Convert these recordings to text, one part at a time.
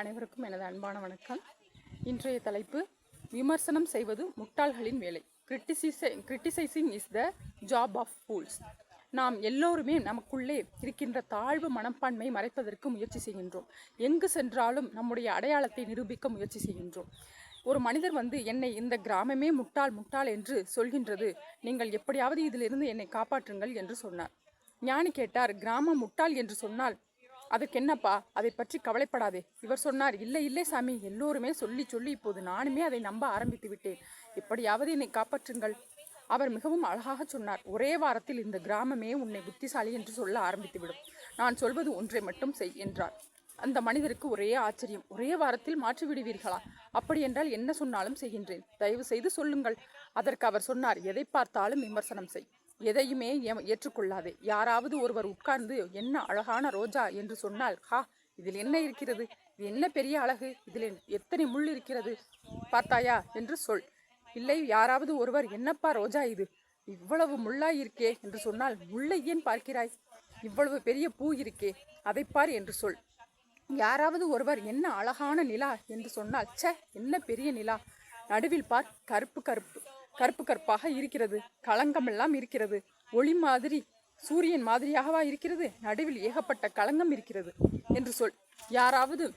அனைவருக்கும் எனது அன்பான வணக்கம். இன்றைய தலைப்பு விமர்சனம் செய்வது முட்டாள்களின் வேலை. கிரிட்டிசிசை criticising is the job of fools நாம் எல்லோருமே நமக்குள்ளே இருக்கின்ற தாழ்வு மனப்பான்மை மறைப்பதற்கு முயற்சி செய்கின்றோம். எங்கு சென்றாலும் நம்முடைய அடையாளத்தை நிரூபிக்க முயற்சி செய்கின்றோம். ஒரு மனிதர் வந்து என்னை இந்த கிராமமே முட்டாள் முட்டாள் என்று சொல்கின்றது. நீங்கள் எப்படியாவது இதிலிருந்து என்னை காப்பாற்றுங்கள் என்று சொன்னார். ஞானி கேட்டார் கிராமம் முட்டாள் என்று சொன்னால் அதுக்கு என்னப்பா அதை பற்றி கவலைப்படாதே. இவர் சொன்னார் இல்லை இல்லை சாமி. எல்லோருமே சொல்லி சொல்லி இப்போது நானுமே அதை நம்ப ஆரம்பித்து விட்டேன். எப்படியாவது என்னை காப்பாற்றுங்கள். அவர் மிகவும் அழகாக சொன்னார் ஒரே வாரத்தில் இந்த கிராமமே உன்னை புத்திசாலி என்று சொல்ல ஆரம்பித்துவிடும். நான் சொல்வது ஒன்றை மட்டும் செய் என்றார். அந்த மனிதருக்கு ஒரே ஆச்சரியம் ஒரே வாரத்தில் மாற்றி விடுவீர்களா? அப்படி என்றால் என்ன சொன்னாலும் செய்கின்றேன். தயவு செய்து சொல்லுங்கள். அதற்கு அவர் சொன்னார் எதை பார்த்தாலும் விமர்சனம் செய். எதையுமே ஏ- ஏற்றுக்கொள்ளாதே. யாராவது ஒருவர் உட்கார்ந்து என்ன அழகான ரோஜா என்று சொன்னால் ஹா இதில் என்ன இருக்கிறது? இது என்ன பெரிய அழகு? இதில் எத்தனை முள் இருக்கிறது? பார்த்தாயா? என்று சொல். இல்லை யாராவது ஒருவர் என்னப்பா ரோஜா இது? இவ்வளவு முள்ளாய் இருக்கே என்று சொன்னால் முள்ளை ஏன் பார்க்கிறாய்? இவ்வளவு பெரிய பூ இருக்கே அதை பார் என்று சொல். யாராவது ஒருவர் என்ன அழகான நிலா என்று சொன்னால் ச்சே என்ன பெரிய நிலா? நடுவில் பார் கருப்பு கருப்பு. கருப்பு கருப்பாக இருக்கிறது. களங்கமெல்லாம் இருக்கிறது. ஒளி மாதிரி சூரியன் மாதிரியாகவா இருக்கிறது. நடுவில் ஏகப்பட்ட களங்கம் இருக்கிறது என்று சொல் யாராவது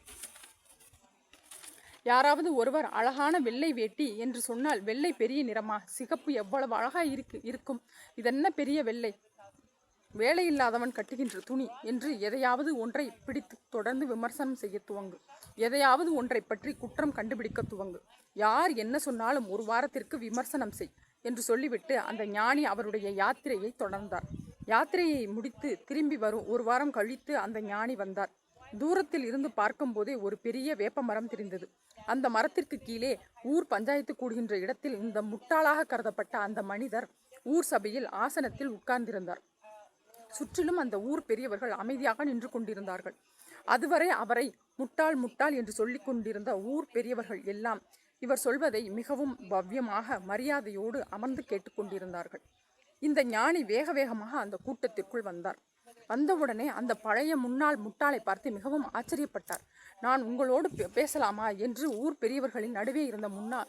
யாராவது ஒருவர் அழகான வெள்ளை வேட்டி என்று சொன்னால் வெள்ளை பெரிய நிறமா சிகப்பு எவ்வளவு அழகா இருக்கு இருக்கும். இதென்ன பெரிய வெள்ளை? வேலையில்லாதவன் கட்டுகின்ற துணி என்று எதையாவது ஒன்றை பிடித்து தொடர்ந்து விமர்சனம் செய்ய துவங்கு. எதையாவது ஒன்றை பற்றி குற்றம் கண்டுபிடிக்க துவங்கு. யார் என்ன சொன்னாலும் ஒரு வாரத்திற்கு விமர்சனம் செய் என்று சொல்லிவிட்டு அந்த ஞானி அவருடைய யாத்திரையை தொடர்ந்தார். யாத்திரையை முடித்து திரும்பி வரும் ஒரு வாரம் கழித்து அந்த ஞானி வந்தார். தூரத்தில் இருந்து பார்க்கும்போதே ஒரு பெரிய வேப்ப மரம் தெரிந்தது. அந்த மரத்திற்கு கீழே ஊர் பஞ்சாயத்து கூடுகின்ற இடத்தில் இந்த முட்டாளாக கருதப்பட்ட அந்த மனிதர் ஊர் சபையில் ஆசனத்தில் உட்கார்ந்திருந்தார். சுற்றிலும் அந்த ஊர் பெரியவர்கள் அமைதியாக நின்று கொண்டிருந்தார்கள். அதுவரை அவரை முட்டாள் முட்டாள் என்று சொல்லிக் கொண்டிருந்த ஊர் பெரியவர்கள் எல்லாம் இவர் சொல்வதை மிகவும் பவ்யமாக மரியாதையோடு அமர்ந்து கேட்டுக்கொண்டிருந்தார்கள் இந்த ஞானி வேக வேகமாக அந்த கூட்டத்திற்குள் வந்தார். வந்தவுடனே அந்த பழைய முன்னாள் முட்டாளை பார்த்து மிகவும் ஆச்சரியப்பட்டார். நான் உங்களோடு பே- பேசலாமா? என்று ஊர் பெரியவர்களின் நடுவே இருந்த முன்னாள்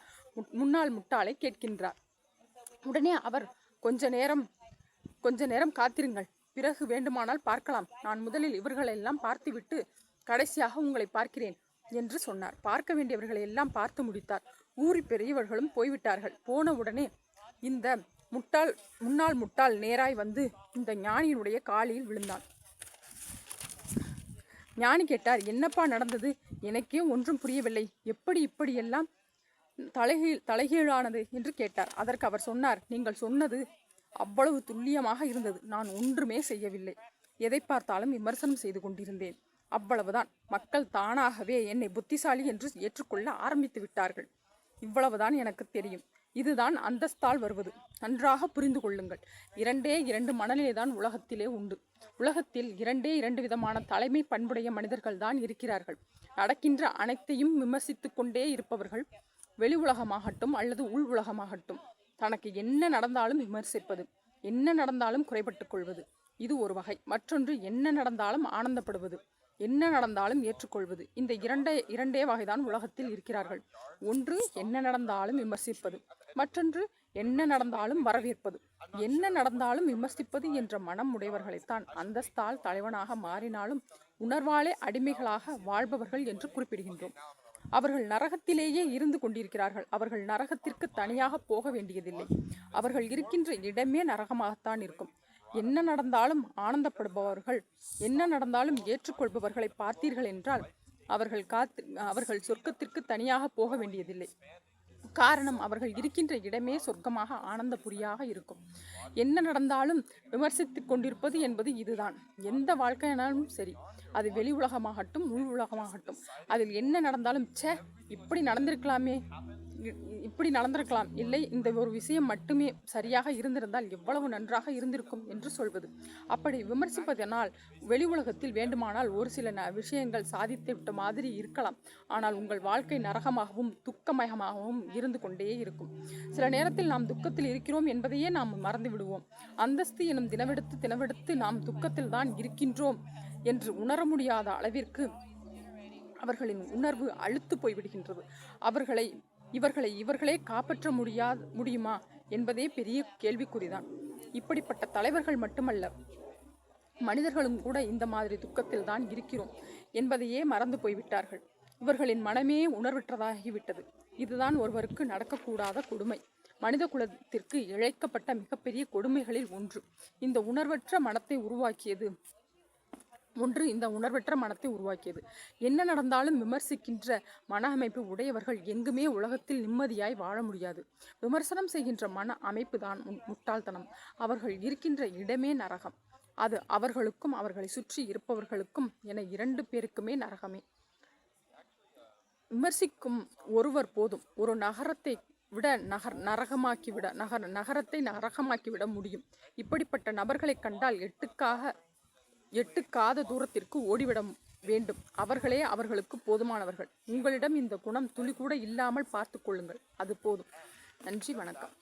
முன்னாள் முட்டாளை கேட்கின்றார். உடனே அவர் கொஞ்ச நேரம் கொஞ்ச நேரம் காத்திருங்கள். பிறகு வேண்டுமானால் பார்க்கலாம். நான் முதலில் இவர்களெல்லாம் பார்த்துவிட்டு கடைசியாக உங்களை பார்க்கிறேன் என்று சொன்னார். பார்க்க வேண்டியவர்களை எல்லாம் பார்த்து முடித்தார். ஊரி பெரியவர்களும் போய்விட்டார்கள். போன உடனே இந்த முட்டாள் முன்னாள் முட்டாள் நேராய் வந்து இந்த ஞானியினுடைய காலில் விழுந்தான். ஞானி கேட்டார் என்னப்பா நடந்தது? எனக்கே ஒன்றும் புரியவில்லை. எப்படி இப்படியெல்லாம் தலைகீழ் தலைகீழானது? என்று கேட்டார். அதற்கு அவர் சொன்னார் நீங்கள் சொன்னது அவ்வளவு துல்லியமாக இருந்தது. நான் ஒன்றுமே செய்யவில்லை. எதை பார்த்தாலும் விமர்சனம் செய்து கொண்டிருந்தேன். அவ்வளவுதான். மக்கள் தானாகவே என்னை புத்திசாலி என்று ஏற்றுக்கொள்ள ஆரம்பித்து விட்டார்கள். இவ்வளவுதான் எனக்கு தெரியும். இதுதான் அந்தஸ்தால் வருவது. நன்றாக புரிந்து கொள்ளுங்கள். இரண்டே இரண்டு மனநிலைதான் உலகத்திலே உண்டு. உலகத்தில் இரண்டே இரண்டு விதமான தலைமை பண்புடைய மனிதர்கள் தான் இருக்கிறார்கள். நடக்கின்ற அனைத்தையும் விமர்சித்து கொண்டே இருப்பவர்கள் வெளி உலகமாகட்டும் அல்லது உள் உலகமாகட்டும். தனக்கு என்ன நடந்தாலும் விமர்சிப்பது என்ன நடந்தாலும் குறைபட்டுக் கொள்வது. இது ஒரு வகை. மற்றொன்று என்ன நடந்தாலும் ஆனந்தப்படுவது என்ன நடந்தாலும் ஏற்றுக்கொள்வது. இந்த இரண்டே இரண்டே வகைதான் உலகத்தில் இருக்கிறார்கள். ஒன்று என்ன நடந்தாலும் விமர்சிப்பது. மற்றொன்று என்ன நடந்தாலும் வரவேற்பது. என்ன நடந்தாலும் விமர்சிப்பது என்ற மனம் உடையவர்களைத்தான் அந்தஸ்தால் தலைவனாக மாறினாலும் உணர்வாலே அடிமைகளாக வாழ்பவர்கள் என்று குறிப்பிடுகின்றோம். அவர்கள் நரகத்திலேயே இருந்து கொண்டிருக்கிறார்கள். அவர்கள் நரகத்திற்கு தனியாக போக வேண்டியதில்லை. அவர்கள் இருக்கின்ற இடமே நரகமாகத்தான் இருக்கும். என்ன நடந்தாலும் ஆனந்தப்படுபவர்கள் என்ன நடந்தாலும் ஏற்றுக்கொள்பவர்களை பார்த்தீர்கள் என்றால் அவர்கள் காத்து அவர்கள் சொர்க்கத்திற்கு தனியாக போக வேண்டியதில்லை. காரணம் அவர்கள் இருக்கின்ற இடமே சொர்க்கமாக ஆனந்தபுரியாக இருக்கும். என்ன நடந்தாலும் விமர்சித்துக் கொண்டிருப்பது என்பது இதுதான். எந்த வாழ்க்கையினாலும் சரி அது வெளி உலகமாகட்டும் உள் உலகமாகட்டும். அதில் என்ன நடந்தாலும் ச்சே இப்படி நடந்திருக்கலாமே. இப்படி நடந்திருக்கலாம். இல்லை இந்த ஒரு விஷயம் மட்டுமே சரியாக இருந்திருந்தால் எவ்வளவு நன்றாக இருந்திருக்கும் என்று சொல்வது. அப்படி விமர்சிப்பதனால் வெளி உலகத்தில் வேண்டுமானால் ஒரு சில ந- விஷயங்கள் சாதித்து விட்ட மாதிரி இருக்கலாம். ஆனால் உங்கள் வாழ்க்கை நரகமாகவும் துக்கமயமாகவும் இருந்து கொண்டே இருக்கும். சில நேரத்தில் நாம் துக்கத்தில் இருக்கிறோம் என்பதையே நாம் மறந்து விடுவோம். அந்தஸ்து எனும் தினவெடுத்து தினவெடுத்து நாம் துக்கத்தில் தான் இருக்கின்றோம் என்று உணர முடியாத அளவிற்கு அவர்களின் உணர்வு அழுத்து போய்விடுகின்றது. அவர்களை இவர்களை இவர்களே காப்பாற்ற முடியா முடியுமா என்பதே பெரிய கேள்விக்குறிதான். இப்படிப்பட்ட தலைவர்கள் மட்டுமல்ல மனிதர்களும் கூட இந்த மாதிரி துக்கத்தில் தான் இருக்கிறோம் என்பதையே மறந்து போய்விட்டார்கள். இவர்களின் மனமே உணர்வற்றதாகிவிட்டது. இதுதான் ஒருவருக்கு நடக்கக்கூடாத கொடுமை. மனித குலத்திற்கு இழைக்கப்பட்ட மிகப்பெரிய கொடுமைகளில் ஒன்று. இந்த உணர்வற்ற மனத்தை உருவாக்கியது ஒன்று இந்த உணர்வற்ற மனத்தை உருவாக்கியது. என்ன நடந்தாலும் விமர்சிக்கின்ற மன அமைப்பு உடையவர்கள் எங்குமே உலகத்தில் நிம்மதியாய் வாழ முடியாது. விமர்சனம் செய்கின்ற மன அமைப்பு தான் முட்டாள்தனம். அவர்கள் இருக்கின்ற இடமே நரகம். அது அவர்களுக்கும் அவர்களை சுற்றி இருப்பவர்களுக்கும் என இரண்டு பேருக்குமே நரகமே. விமர்சிக்கும் ஒருவர் போதும். ஒரு நகரத்தை விட நகர் நரகமாக்கி விட நகர நகரத்தை நரகமாக்கி விட முடியும். இப்படிப்பட்ட நபர்களை கண்டால் எட்டுக்காக எட்டுக்காத தூரத்திற்கு ஓடிவிட வேண்டும். அவர்களே அவர்களுக்கு போதுமானவர்கள். உங்களிடம் இந்த குணம் துளி கூட இல்லாமல் பார்த்து கொள்ளுங்கள். அது போதும். நன்றி வணக்கம்.